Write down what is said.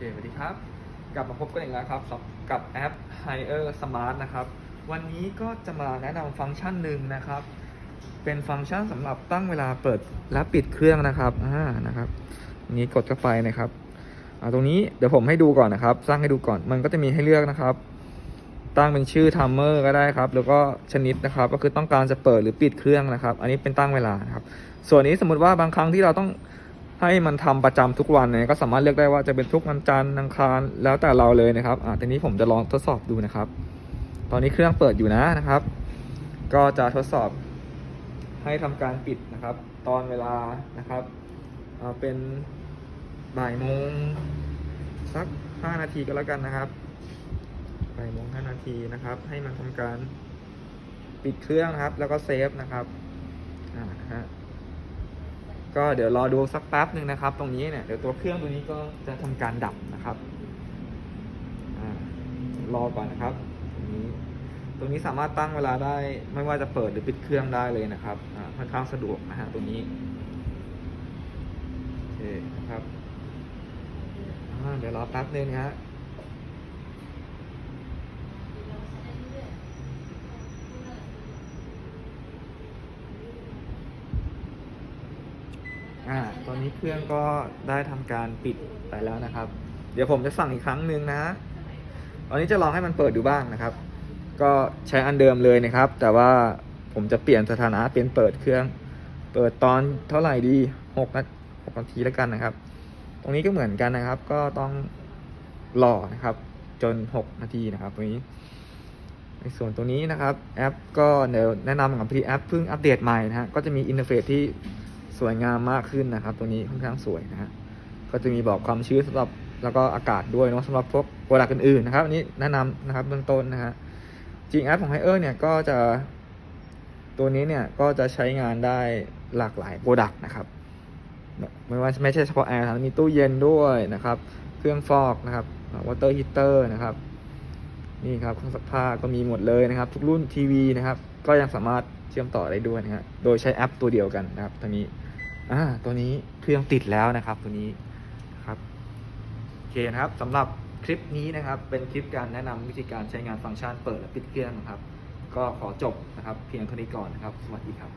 เคสวัสดีครับ กลับมาพบกันอีกแล้วครับกับแอป Hire Smart นะครับ วันนี้ก็จะมาแนะนำฟังก์ชันหนึ่งนะครับ เป็นฟังก์ชันสำหรับตั้งเวลาเปิดและปิดเครื่องนะครับอ่านะครับนี้กดเข้าไปนะครับอ่าตรงนี้เดี๋ยวผมให้ดูก่อนนะครับ สร้างให้ดูก่อนมันก็จะมีให้เลือกนะครับ ตั้งเป็นชื่อ timer ก็ได้ครับ แล้วก็ชนิดนะครับ ก็คือต้องการจะเปิดหรือปิดเครื่องนะครับ อันนี้เป็นตั้งเวลานะครับ ส่วนนี้สมมติว่าบางครั้งที่เราต้อง ให้มันทำประจำทุกวันเนี่ยก็สามารถเลือกได้ว่าจะเป็นทุกวันจันทร์อังคารแล้วแต่เราเลยนะครับอ่าทีนี้ผมจะลองทดสอบดูนะครับ ตอนนี้เครื่องเปิดอยู่นะนะครับ ก็จะทดสอบให้ทำการปิดนะครับ ตอนเวลานะครับเอาเป็นบ่ายโมงสักห้านาทีก็แล้วกันนะครับบ่ายโมงห้านาทีนะครับ ให้มันทำการปิดเครื่องครับ แล้วก็เซฟนะครับอ่าฮะ ก็เดี๋ยวรอดูสักแป๊บหนึ่งนะครับ ตรงนี้เนี่ยเดี๋ยวตัวเครื่องตัวนี้ก็จะทำการดับนะครับอรอก่อนนะครับตรงนี้ตรงนี้สามารถตั้งเวลาได้ไม่ว่าจะเปิดหรือปิดเครื่องได้เลยนะครับค่อนข้างสะดวกนะฮะตรงนี้โอเคนะครับเดี๋ยวรอแป๊บนึงนะฮะ อ่าตอนนี้เครื่องก็ได้ทำการปิดไปแล้วนะครับ เดี๋ยวผมจะสั่งอีกครั้งหนึ่งนะตอนนี้จะลองให้มันเปิดดูบ้างนะครับ ก็ใช้อันเดิมเลยนะครับ แต่ว่าผมจะเปลี่ยนสถานะเป็นเปิดเครื่อง เปิดตอนเท่าไหร่ดีหกนาหกนาทีแล้วกันนะครับ ตรงนี้ก็เหมือนกันนะครับ ก็ต้องรอนะครับ จนหกนาทีนะครับตรงนี้ ในส่วนตัวนี้นะครับแอปก็เดี๋ยวแนะนำกับพี่แอปเพิ่งอัปเดตใหม่นะฮะก็จะมีอินเทอร์เฟซที่ สวยงามมากขึ้นนะครับ ตัวนี้ค่อนข้างสวยนะฮะก็จะมีบอกความชื้นสำหรับแล้วก็อากาศด้วยเนาะสำหรับพวกโปรดักต์อื่นๆนะครับอันนี้แนะนำนะครับเบื้องต้นนะฮะจริงแอปของ h i เออร์เนี่ยก็จะตัวนี้เนี่ยก็จะใช้งานได้หลากหลายโปรดักต์นะครับไม่ว่าไม่ใช่เฉพาะแอร์นะมีตู้เย็นด้วยนะครับ เครื่องฟอกนะครับวอเตอร์ฮีเตอร์นะครับ นี่ครับเครื่องซักผ้าก็มีหมดเลยนะครับ ทุกรุ่นทีวีนะครับ ก็ยังสามารถเชื่อมต่อได้ด้วยนะฮะโดยใช้แอปตัวเดียวกันนะครับตัวนี้อ่าตัวนี้เครื่องติดแล้วนะครับ ตัวนี้ครับโอเคนะครับสำหรับคลิปนี้นะครับ เป็นคลิปการแนะนำวิธีการใช้งานฟังก์ชันเปิดและปิดเครื่องนะครับ ก็ขอจบนะครับ เพียงเท่านี้ก่อนนะครับ สวัสดีครับ